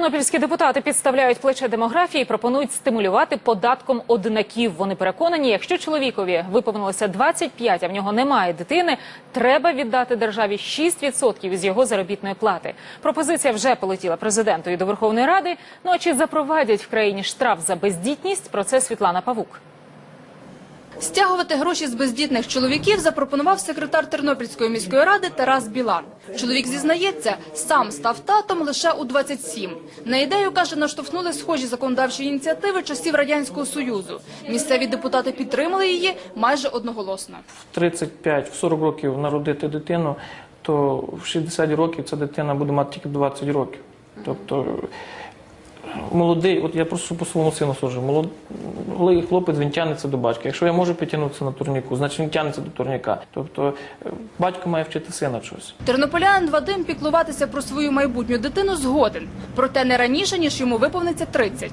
Тернопільські депутати підставляють плече демографії і пропонують стимулювати податком одинаків. Вони переконані, якщо чоловікові виповнилося 25, а в нього немає дитини, треба віддати державі 6% із його заробітної плати. Пропозиція вже полетіла президенту і до Верховної Ради. Ну а чи запровадять в країні штраф за бездітність? Про це Світлана Павук. Стягувати гроші з бездітних чоловіків запропонував секретар Тернопільської міської ради Тарас Білан. Чоловік зізнається, сам став татом лише у 27. На ідею, каже, наштовхнули схожі законодавчі ініціативи часів Радянського Союзу. Місцеві депутати підтримали її майже одноголосно. в 35, в 40 років народити дитину, то в 60 років ця дитина буде мати тільки 20 років. Тобто молодий, от я просто по своєму сину сужу, молодий хлопець він тягнеться до батька. Якщо я можу підтягнутися на турніку, значить він тягнеться до турніка. Тобто е, батько має вчити сина чогось. Тернополянин Вадим піклуватися про свою майбутню дитину згоден, проте не раніше, ніж йому виповниться 30.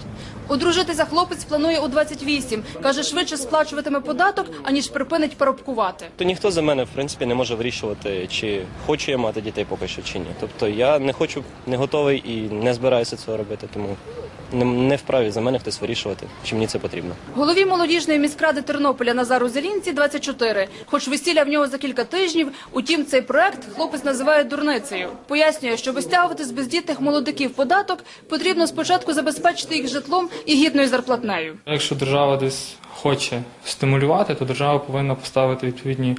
Одружитися хлопець планує у 28. Каже, швидше сплачуватиме податок, аніж припинить парубкувати. То ніхто за мене в принципі не може вирішувати, чи хочу я мати дітей поки що чи ні. Тобто я не хочу, не готовий і не збираюся цього робити, тому не, не вправі за мене хтось вирішувати, чи мені це потрібно. Голові молодіжної міськради Тернополя Назару Зелінці 24. Хоч весілля в нього за кілька тижнів, утім цей проект хлопець називає дурницею. Пояснює, щоб стягувати з бездітних молодиків податок, потрібно спочатку забезпечити їх житлом і гідною зарплатнею. Якщо держава десь хоче стимулювати, то держава повинна поставити відповідні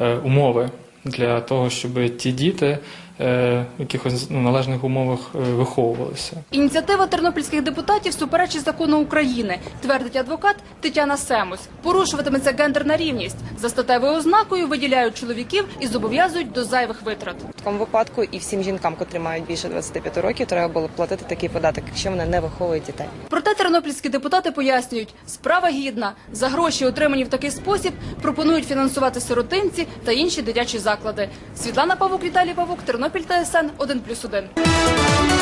е, умови для того, щоб ті діти в якихось ну, належних умовах е, виховувалися. Ініціатива тернопільських депутатів суперечить закону України, твердить адвокат Тетяна Семус. Порушуватиметься гендерна рівність. За статевою ознакою виділяють чоловіків і зобов'язують до зайвих витрат. В такому випадку і всім жінкам, котрі мають більше 25 років, треба було платити такий податок, якщо вони не виховують дітей. Проте тернопільські депутати пояснюють, справа гідна. За гроші, отримані в такий спосіб, пропонують фінансувати сиротинці та інші дитячі заклади. Світлана Павук, Віталій Павук, Тернопіль ТСН 1+,1.